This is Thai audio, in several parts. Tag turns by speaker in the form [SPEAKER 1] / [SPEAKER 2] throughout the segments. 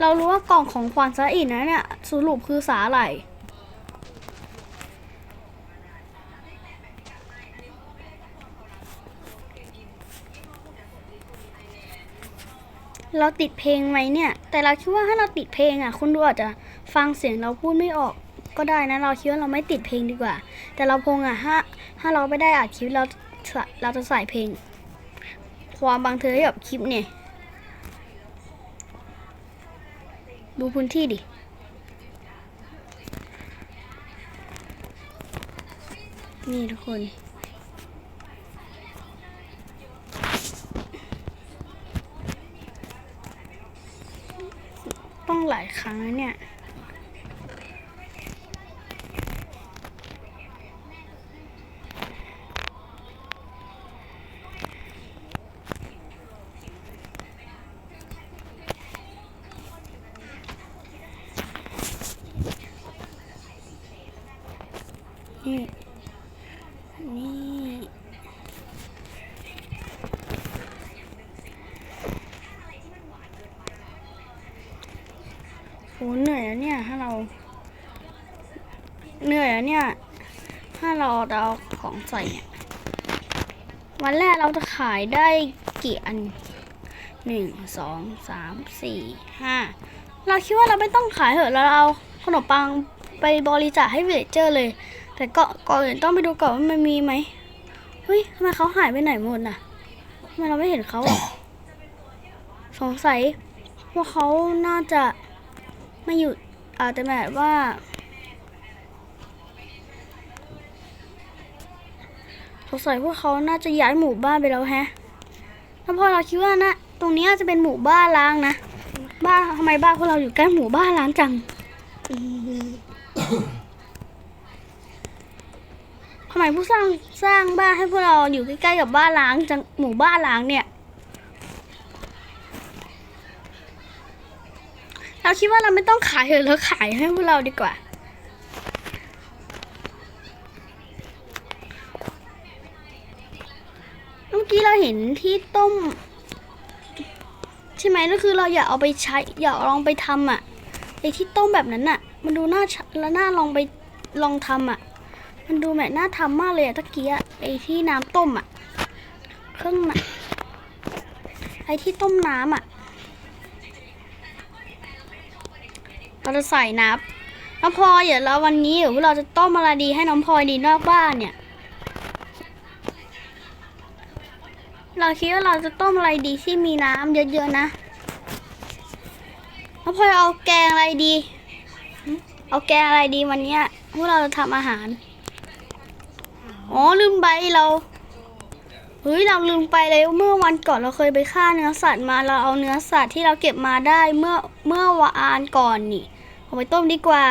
[SPEAKER 1] เรารู้ว่ากล่องของขวัญซะอีกนะเนี่ยสรุปคือสาหร่ายเราติดเพลงไหมเนี่ย แต่เราคิดว่าถ้าเราติดเพลงอะ คุณดูอาจจะฟังเสียงเราพูดไม่ออกก็ได้นะ เราคิดว่าเราไม่ติดเพลงดีกว่า แต่เราพงอะถ้าถ้าเราไม่ได้อัดคลิปเราเราจะใส่เพลง ความบังเทอให้กับคลิปเนี่ย ดูพื้นที่ดิ นี่ทุกคนต้องหลายครั้งนะเนี่ย นี่ นี่ โหเหนื่อยแล้วเนี่ย ถ้าเรา เห ล้วเนี่ย ถ้าเราเอาของใส่เนี่ยวันแรกเราจะขายได้กี่อันหนึ่งสองสามสี่ห้าเราคิดว่าเราไม่ต้องขายเถอะเราเอาขนมปังไปบริจาคให้วิเลเจอร์เลย แต่ก็ก่อนอื่นต้องไปดูก่อนว่ามันมีไหมเฮ้ยทำไมเขาหายไปไหนหมดน่ะทำไมเราไม่เห็นเขาอะสงสัยว่าเขาน่าจะไม่อยู่อาจจะแบบว่า สงสัยพวกเขาน่าจะย้ายหมู่บ้านไปแล้วแฮะแล้วพอเราคิดว่านะ ตรงนี้อาจจะเป็นหมู่บ้านล้างนะ บ้านทำไมบ้านพวกเราอยู่ใกล้หมู่บ้านล้างจังทำไมผู้สร้างสร้างบ้านให้พวกเราอยู่ใกล้ๆกับบ้านล้างจังหมู่บ้านล้างเนี่ย เราคิดว่าเราไม่ต้องขายเถอะเราขายให้พวกเราดีกว่า เมื่อ กี้เราเห็นที่ต้ม ใช่ไหมก็คือเราอยากเอาไปใช้อยากลองไปทำอะไอ้ที่ต้มแบบนั้นอะ มันดูน่าแล้วน่าลองไปลองทำอะ มันดูแบบน่าทำมากเลยอะตะกี้อะไอ้ที่น้ำต้มอะเครื่องน่ะไอ้ที่ต้มน้ำอะเราจะใส่น้ำน้องพลอยเดี๋ยวเราวันนี้เดี๋ยวเราจะต้มอะไรดีให้น้องพลอยดีนอกบ้านเนี่ย เราคิดว่าเราจะต้มอะไรดีที่มีน้ำเยอะๆนะน้องพอยเอาแกงอะไรดี เอาแกงอะไรดีวันเนี้ยพวกเราจะทำอาหาร อ๋อลืมไปเรา เฮ้ยเราลืมไปเลยเมื่อวันก่อนเราเคยไปฆ่าเนื้อสัตว์มาเราเอาเนื้อสัตว์ที่เราเก็บมาได้เมื่อเมื่อวานก่อนนี่เอาไปต้มดีกว่า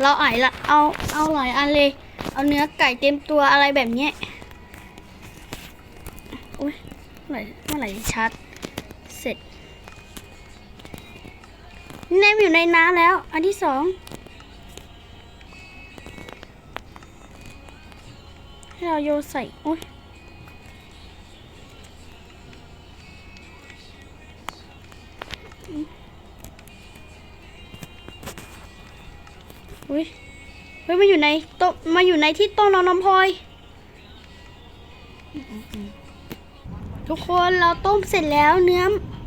[SPEAKER 1] เราไอละเอาเอาหลายอันเลย เอาเนื้อไก่เต็มตัวอะไรแบบเนี้ย อุ้ยเมื่อไหร่เมื่อไหร่จะชัดเสร็จเนมอยู่ในน้ำแล้ว อันที่สองให้เราโยใส่โอ้ยอุ้ยเฮ้ยมาอยู่ในโต๊ะมาอยู่ในที่โต๊ะนอนน้ำพลอย ทุกคนเราต้มเสร็จแล้วเนื้อ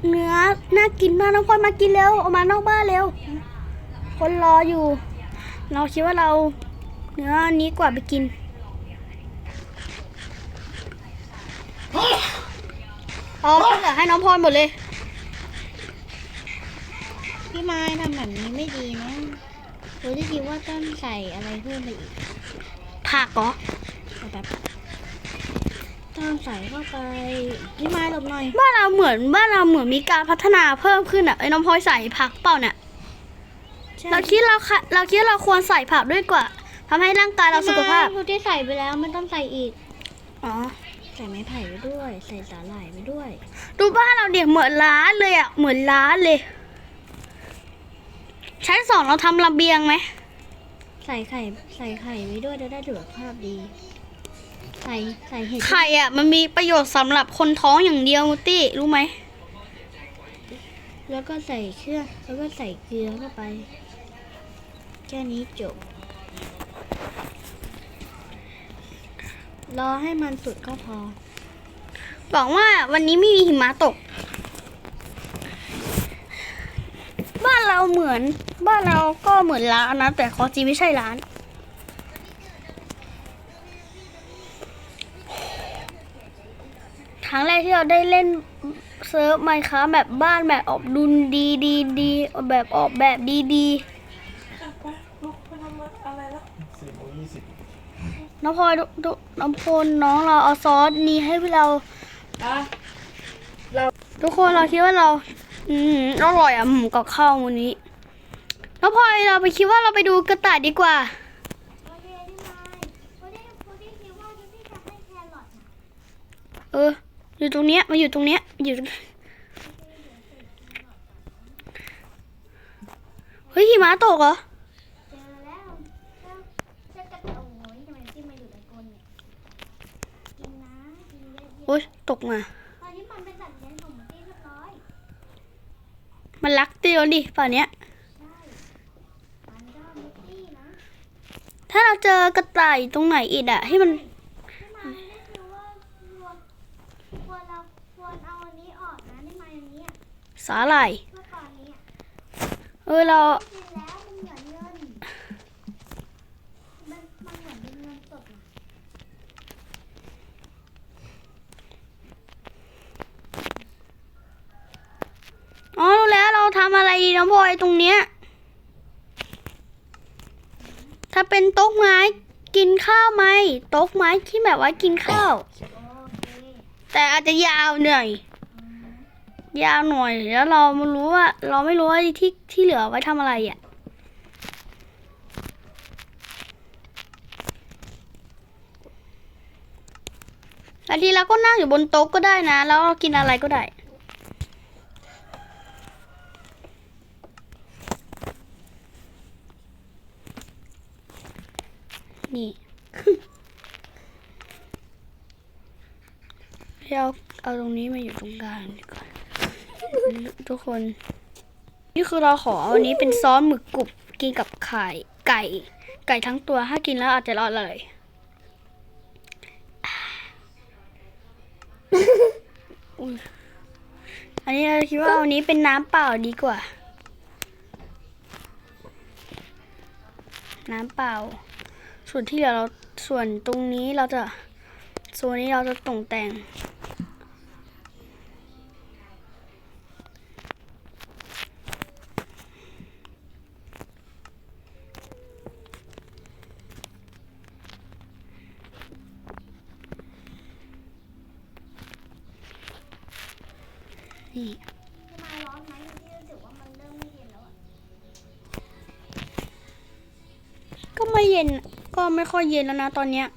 [SPEAKER 1] เนื้อน่ากินมากน้องพลอยมากินเร็วเอามานอกบ้านเร็ว คนรออยู่ เราคิดว่าเราเนื้อนี้กว่าไปกินเอาที่เหลือให้น้องพลอยหมดเลย
[SPEAKER 2] พี่ไม้ทำแบบนี้ไม่ดีนะเราจะคิดว่าต้องใส่อะไรเพิ่มไปอีก
[SPEAKER 1] ผักเหรอ
[SPEAKER 2] เอาแบบ ต้องใส่เข้าไปพี่ไม้หลบหน่อย
[SPEAKER 1] บ้านเราเหมือนบ้านเราเหมือนมีการพัฒนาเพิ่มขึ้นอะไอ้น้องพลอยใส่ผักเปล่าเนี่ยเราคิดเราค่ะเราคิดเราควรใส่ผักด้วยกว่าทำให้ร่างกายเราสุขภาพ
[SPEAKER 2] เราที่ใส่ไปแล้วไม่ต้องใส่อีก
[SPEAKER 1] อ๋อ
[SPEAKER 2] ใส่ไม้ไผ่ไปด้วย ใส่สาหร่ายไปด้วย
[SPEAKER 1] ดูบ้านเราเดี๋ยวเหมือนร้านเลยอะ เหมือนร้านเลยชั้นสองเราทำระเบียงไหม
[SPEAKER 2] ใส่ไข่ ใส่ไข่ไปด้วยจะได้สุขภาพดี ใส่ใส่เห็ด
[SPEAKER 1] ไข่อะมันมีประโยชน์สำหรับคนท้องอย่างเดียวมุตตี้รู้ไหม
[SPEAKER 2] แล้วก็ใส่เครื่องแล้วก็ใส่เกลือเข้าไป แค่นี้จบ รอให้มันสุดก็พอ
[SPEAKER 1] บอกว่าวันนี้ไม่มีหิมะตก บ้านเราเหมือน บ้านเราก็เหมือนร้านนะแต่ของจริงไม่ใช่ร้าน รั้งแรกที่เราได้เล่นเซิร์ฟไมค์ค้าแบบบ้านแบบออกดุลดีดีดีแบบออกแบบดีดี
[SPEAKER 3] ไปลุกไปทำอะไรแล้วสิบโมงยี่สิบ
[SPEAKER 1] น้องพลอยน้องพลน้องเราเอาซอสนี้ให้เราทุกคนเราคิดว่าเรา อืมอร่อยอะหมูกับข้าววันนี้น้องพลอยเราไปคิดว่าเราไปดูกระต่ายดีกว่า
[SPEAKER 2] เออ ดีคิดว่าพี่จะให้แครอทนะ
[SPEAKER 1] เอออยู่ตรงเนี้ยมาอยู่ตรงเนี้ยอยู่ตรงเฮ้ยหิมะตกเหรอ
[SPEAKER 2] เจอแล้วเจ้าเจ้ากระต่ายโอ้ยทำไมที่มาอยู่ในกรงเนี่ยกินนะกินเยอะๆ
[SPEAKER 1] โอ๊ยตกมา
[SPEAKER 2] ตอนนี้มันเป็นสัตว์เลี้ยงของมันที่เรียบร้อย
[SPEAKER 1] มันรักเตียวดิป่านเนี้ย
[SPEAKER 2] ใช่มันก็มุกตี้นะ
[SPEAKER 1] ถ้าเราเจอกระต่ายตรงไหนอีกอะให้มัน
[SPEAKER 2] พี่ไม้ได้คือว่าควรควรเราควรเอาอันนี้ออกนะนี่มาอย่างนี้อะ
[SPEAKER 1] สาหร่าย
[SPEAKER 2] เออ
[SPEAKER 1] เรา
[SPEAKER 2] อ๋อ
[SPEAKER 1] รู้แล้วเราทำอะไรดีน้องพลอยตรงเนี้ย ถ้าเป็นโต๊ะไม้กินข้าวไหมโต๊ะไม้ที่แบบว่ากินข้าว แต่อาจจะยาวหน่อย ยาวหน่อยแล้วเราไม่รู้ว่า เราไม่รู้ว่าที่ที่เหลือไว้ทำอะไรอะบางทีเราก็นั่งอยู่บนโต๊ะก็ได้นะ แล้วกินอะไรก็ได้ นี่เราเอาตรงนี้มาอยู่ตรงกลางดีกว่า ทุกคน นี่คือเราขออันนี้เป็นซอสหมึกกรุบกินกับไข่ไก่ ไก่ทั้งตัวถ้ากินแล้วอาจจะรอดเลยอันนี้เราคิดว่าอาอันนี้เป็นน้ำเปล่าดีกว่า น้ำเปล่า ส่วนที่เหลือเราส่วนตรงนี้เราจะส่วนนี้เราจะตกแต่ง
[SPEAKER 2] พี่ม้ร้อนไหมที่รู้สึกว่ามันเริ่มไม่เย็นแล้วอะ
[SPEAKER 1] ก็ไม่เย็น ก็ไม่ค่อยเย็นแล้วนะตอนเนี้ย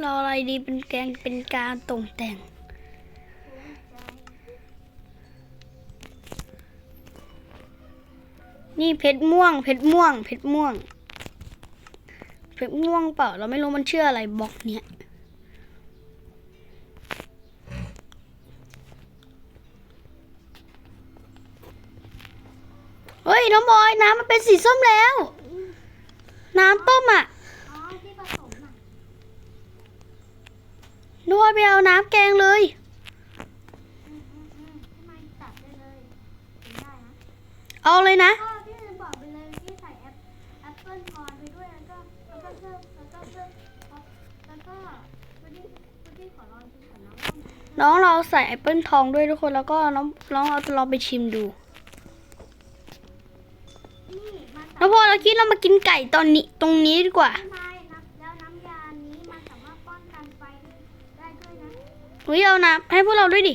[SPEAKER 1] เราอะไรดีเป็นแกงเป็นการตกแต่ง นี่เพชรม่วง เพชรม่วง เพชรม่วงเพชรม่วงเปล่า เราไม่รู้มันเชื่ออะไรบล็อกเนี้ย น้องบอยน้ำมันเป็นสีส้มแล้ว น้ำต้มอะ
[SPEAKER 2] น้องบอ
[SPEAKER 1] ไปเอาน้ำแกงเลย
[SPEAKER 2] เอา
[SPEAKER 1] เลยนะ
[SPEAKER 2] น้อง
[SPEAKER 1] เราใส่แอปเปิลทองด้วยทุกคนแล้วก็น้องน้องเราจะลองไปชิมดู แล้วพอเราคิดเรามากินไก่ตอนนี้ตรงนี้ดีกว่า
[SPEAKER 2] พี่ไม้น้ำแล้วน้ำยานี้มันสามารถป้องกันไฟได้ด้วยนะ
[SPEAKER 1] เฮ้ยเอาน้ำให้พวกเราด้วยดิ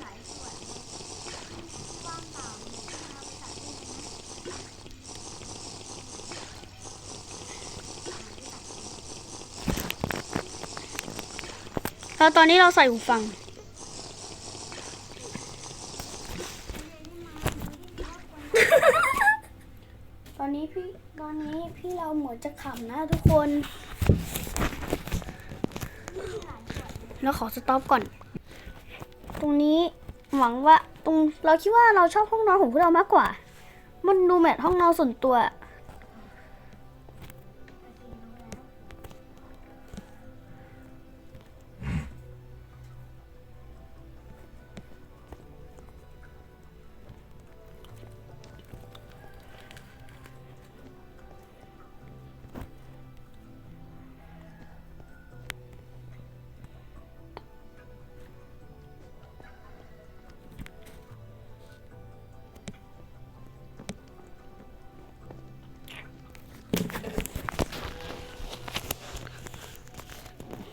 [SPEAKER 2] หลายส่วนว่างเปล่าเนี่ยเอาไปตัดได้เลยนะ
[SPEAKER 1] แล้วตอนนี้เราใส่หูฟัง ต อนนี้พี่ตอนนี้พี่เราเหมือนจะขำนะทุกคนแล้วขอสต็อปก่อน ตรงนี้หวังว่าตรงเราคิดว่าเราชอบห้องนอนของพวกเรามากกว่า มันดูแมทห้องนอนส่วนตัว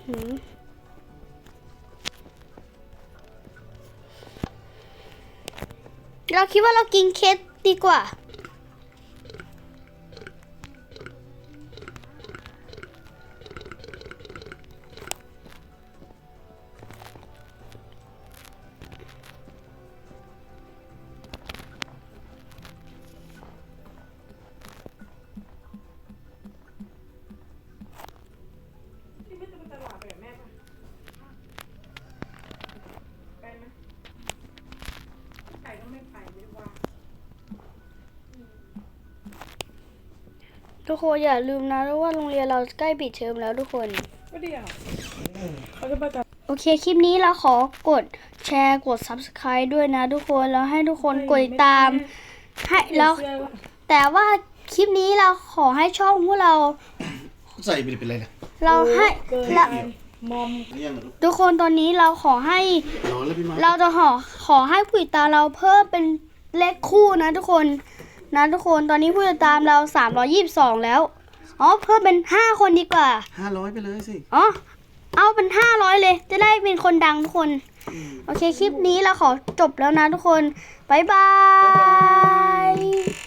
[SPEAKER 1] เราคิดว่าเรากินเค้กดีก
[SPEAKER 3] ว่า
[SPEAKER 1] ทุกคนอย่าลืมนะว่าโรงเรียนเราใกล้ปิดเทอมแล้วทุกคน
[SPEAKER 3] ก็เดียวเขาจะไปตลาด
[SPEAKER 1] โอเค คลิปนี้เราขอกดแชร์กด subscribe ด้วยนะทุกคนแล้วให้ทุกคนกดติดตามให้แล้ว
[SPEAKER 3] เสื้อ
[SPEAKER 1] แต่ว่าคลิปนี้เราขอให้ช่องพวกเรา
[SPEAKER 4] ใส่ไปดิเป็นไรนะ
[SPEAKER 1] เราให้
[SPEAKER 3] เกิน
[SPEAKER 1] เรา
[SPEAKER 3] ไปมอม
[SPEAKER 4] เรียงเหรอลูก
[SPEAKER 1] ทุกคนตอนนี้เราขอให้
[SPEAKER 4] นอนแล้วพี่มา
[SPEAKER 1] เราจะขอขอให้ผู้ติดตามเราเพิ่มเป็นเลขคู่นะทุกคน นะทุกคนตอนนี้ผู้ติดตามเรา 322 แล้ว อ๋อ เพิ่มเป็น 5 คนดีกว่า
[SPEAKER 4] ห้าร้อยไปเลยสิ
[SPEAKER 1] อ๋อ เอาเป็น 500 เลย จะได้เป็นคนดังทุกคน
[SPEAKER 4] อืม
[SPEAKER 1] โอเค คลิปนี้เราขอจบแล้วนะทุกคน บ๊ายบาย
[SPEAKER 4] บ๊ายบาย